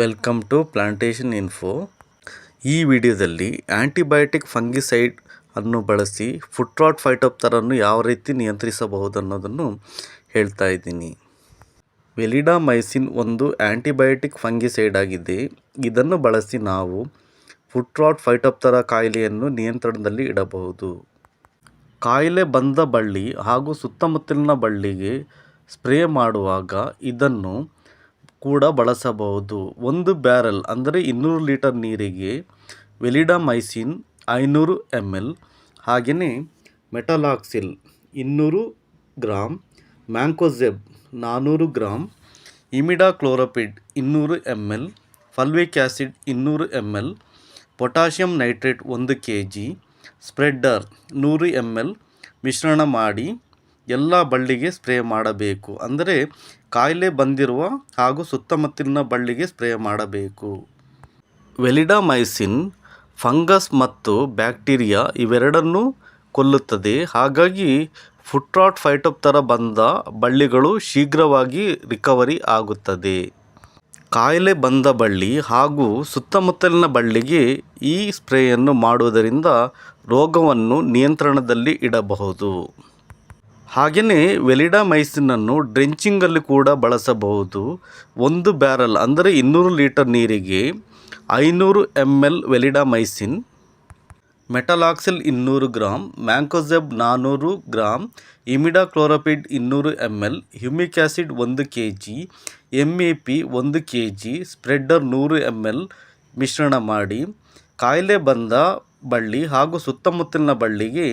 Welcome to plantation info ಈ ವಿಡಿಯೋದಲ್ಲಿ antibiotic fungicide ಅನ್ನು ಬಳಸಿ ಫುಟ್ರಾಟ್ ಫೈಟೋಪ್ತರನ್ನು ಯಾವ ರೀತಿ ನಿಯಂತ್ರಿಸಬಹುದು ಅನ್ನೋದನ್ನು ಹೇಳ್ತಾ ಇದ್ದೀನಿ. ವೆಲಿಡಾಮೈಸಿನ್ ಒಂದು ಆ್ಯಂಟಿಬಯೋಟಿಕ್ ಫಂಗಿಸೈಡ್ ಆಗಿದೆ. ಇದನ್ನು ಬಳಸಿ ನಾವು ಫುಟ್ರಾಟ್ ಫೈಟೋಪ್ತರ ಕಾಯಿಲೆಯನ್ನು ನಿಯಂತ್ರಣದಲ್ಲಿ ಇಡಬಹುದು. ಕಾಯಿಲೆ ಬಂದ ಬಳ್ಳಿ ಹಾಗೂ ಸುತ್ತಮುತ್ತಲಿನ ಬಳ್ಳಿಗೆ ಸ್ಪ್ರೇ ಮಾಡುವಾಗ ಇದನ್ನು ಕೂಡ ಬಳಸಬಹುದು. ಒಂದು ಬ್ಯಾರಲ್ ಅಂದರೆ ಇನ್ನೂರು ಲೀಟರ್ ನೀರಿಗೆ ವೆಲಿಡಾಮೈಸಿನ್ ಐನೂರು ಎಂ ಎಲ್ ಹಾಗೆಯೇ ಮೆಟಲಾಕ್ಸಿಲ್ ಇನ್ನೂರು ಗ್ರಾಮ್ ಮ್ಯಾಂಕೋಝೆಬ್ ನಾನ್ನೂರು ಗ್ರಾಮ್ ಇಮಿಡಾಕ್ಲೋರೋಪಿಡ್ ಇನ್ನೂರು ಎಂ ಎಲ್, ಫಲ್ವಿಕ್ ಆ್ಯಸಿಡ್ ಇನ್ನೂರು ಎಂ ಎಲ್, ಪೊಟ್ಯಾಷಿಯಂ ನೈಟ್ರೇಟ್ ಒಂದು ಕೆ ಜಿ ಸ್ಪ್ರೆಡ್ಡರ್ ನೂರು ಎಂ ಎಲ್, ಮಿಶ್ರಣ ಮಾಡಿ ಎಲ್ಲ ಬಳ್ಳಿಗೆ ಸ್ಪ್ರೇ ಮಾಡಬೇಕು. ಅಂದರೆ ಕಾಯಿಲೆ ಬಂದಿರುವ ಹಾಗೂ ಸುತ್ತಮುತ್ತಲಿನ ಬಳ್ಳಿಗೆ ಸ್ಪ್ರೇ ಮಾಡಬೇಕು. ವೆಲಿಡಾಮೈಸಿನ್, ಫಂಗಸ್ ಮತ್ತು ಬ್ಯಾಕ್ಟೀರಿಯಾ ಇವೆರಡನ್ನೂ ಕೊಲ್ಲುತ್ತದೆ. ಹಾಗಾಗಿ ಫುಟ್ರಾಟ್ ಫೈಟೋಪ್ತರ ಬಂದ ಬಳ್ಳಿಗಳು ಶೀಘ್ರವಾಗಿ ರಿಕವರಿ ಆಗುತ್ತದೆ. ಕಾಯಿಲೆ ಬಂದ ಬಳ್ಳಿ ಹಾಗೂ ಸುತ್ತಮುತ್ತಲಿನ ಬಳ್ಳಿಗೆ ಈ ಸ್ಪ್ರೇಯನ್ನು ಮಾಡುವುದರಿಂದ ರೋಗವನ್ನು ನಿಯಂತ್ರಣದಲ್ಲಿ ಇಡಬಹುದು. ಹಾಗೆಯೇ ವೆಲಿಡಾಮೈಸಿನನ್ನು ಡ್ರೆಂಚಿಂಗಲ್ಲಿ ಕೂಡ ಬಳಸಬಹುದು. ಒಂದು ಬ್ಯಾರಲ್, ಅಂದರೆ ಇನ್ನೂರು ಲೀಟರ್ ನೀರಿಗೆ ಐನೂರು ಎಂ ಎಲ್ ವೆಲಿಡಾಮೈಸಿನ್ ಮೆಟಲಾಕ್ಸಿಲ್ ಇನ್ನೂರು ಗ್ರಾಮ್ ಮ್ಯಾಂಕೋಝೆಬ್ ನಾನ್ನೂರು ಗ್ರಾಮ್ ಇಮಿಡಾಕ್ಲೋರೋಪಿಡ್ ಇನ್ನೂರು ಎಂ ಎಲ್, ಹ್ಯೂಮಿಕ್ ಆ್ಯಸಿಡ್ ಒಂದು K G M A P ಒಂದು ಕೆ ಜಿ ಸ್ಪ್ರೆಡ್ಡರ್ ನೂರು ಎಂ ಎಲ್ ಮಿಶ್ರಣ ಮಾಡಿ, ಕಾಯಿಲೆ ಬಂದ ಬಳ್ಳಿ ಹಾಗೂ ಸುತ್ತಮುತ್ತಲಿನ ಬಳ್ಳಿಗೆ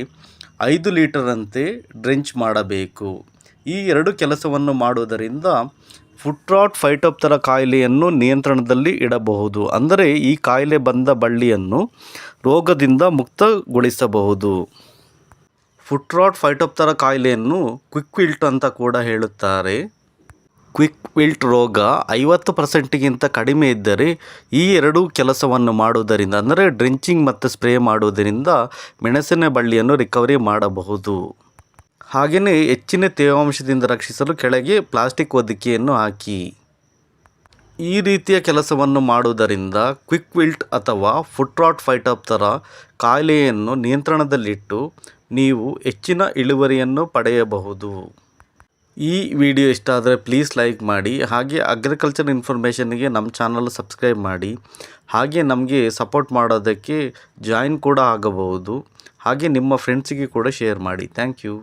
ಐದು ಲೀಟರಂತೆ ಡ್ರೆಂಚ್ ಮಾಡಬೇಕು. ಈ ಎರಡು ಕೆಲಸವನ್ನು ಮಾಡುವುದರಿಂದ ಫುಟ್ರಾಟ್ ಫೈಟೋಪ್ತರ ಕಾಯಿಲೆಯನ್ನು ನಿಯಂತ್ರಣದಲ್ಲಿ ಇಡಬಹುದು. ಅಂದರೆ ಈ ಕಾಯಿಲೆ ಬಂದ ಬಳ್ಳಿಯನ್ನು ರೋಗದಿಂದ ಮುಕ್ತಗೊಳಿಸಬಹುದು. ಫುಟ್ರಾಟ್ ಫೈಟೋಪ್ತರ ಕಾಯಿಲೆಯನ್ನು ಕ್ವಿಕ್ ವಿಲ್ಟ್ ಅಂತ ಕೂಡ ಹೇಳುತ್ತಾರೆ. ಕ್ವಿಕ್ ವಿಲ್ಟ್ ರೋಗ ಐವತ್ತು ಪರ್ಸೆಂಟಿಗಿಂತ ಕಡಿಮೆ ಇದ್ದರೆ ಈ ಎರಡು ಕೆಲಸವನ್ನು ಮಾಡುವುದರಿಂದ, ಅಂದರೆ ಡ್ರಿಂಚಿಂಗ್ ಮತ್ತು ಸ್ಪ್ರೇ ಮಾಡುವುದರಿಂದ ಮೆಣಸಿನ ಬಳ್ಳಿಯನ್ನು ರಿಕವರಿ ಮಾಡಬಹುದು. ಹಾಗೆಯೇ ಹೆಚ್ಚಿನ ತೇವಾಂಶದಿಂದ ರಕ್ಷಿಸಲು ಕೆಳಗೆ ಪ್ಲಾಸ್ಟಿಕ್ ಹೊದಿಕೆಯನ್ನು ಹಾಕಿ. ಈ ರೀತಿಯ ಕೆಲಸವನ್ನು ಮಾಡುವುದರಿಂದ ಕ್ವಿಕ್ ವಿಲ್ಟ್ ಅಥವಾ ಫುಟ್ರಾಟ್ ಫೈಟಾಪ್ತರ ಕಾಯಿಲೆಯನ್ನು ನಿಯಂತ್ರಣದಲ್ಲಿಟ್ಟು ನೀವು ಹೆಚ್ಚಿನ ಇಳುವರಿಯನ್ನು ಪಡೆಯಬಹುದು. ಈ ವಿಡಿಯೋ ಇಷ್ಟ ಆದರೆ ಪ್ಲೀಸ್ ಲೈಕ್ ಮಾಡಿ, ಹಾಗೆ ಅಗ್ರಿಕಲ್ಚರ್ ಇನ್ಫಾರ್ಮೇಷನ್ಗೆ ನಮ್ಮ ಚಾನಲ್ ಸಬ್ಸ್ಕ್ರೈಬ್ ಮಾಡಿ, ಹಾಗೆ ನಮಗೆ ಸಪೋರ್ಟ್ ಮಾಡೋದಕ್ಕೆ ಜಾಯಿನ್ ಕೂಡ ಆಗಬಹುದು, ಹಾಗೆ ನಿಮ್ಮ ಫ್ರೆಂಡ್ಸಿಗೆ ಕೂಡ ಶೇರ್ ಮಾಡಿ. Thank you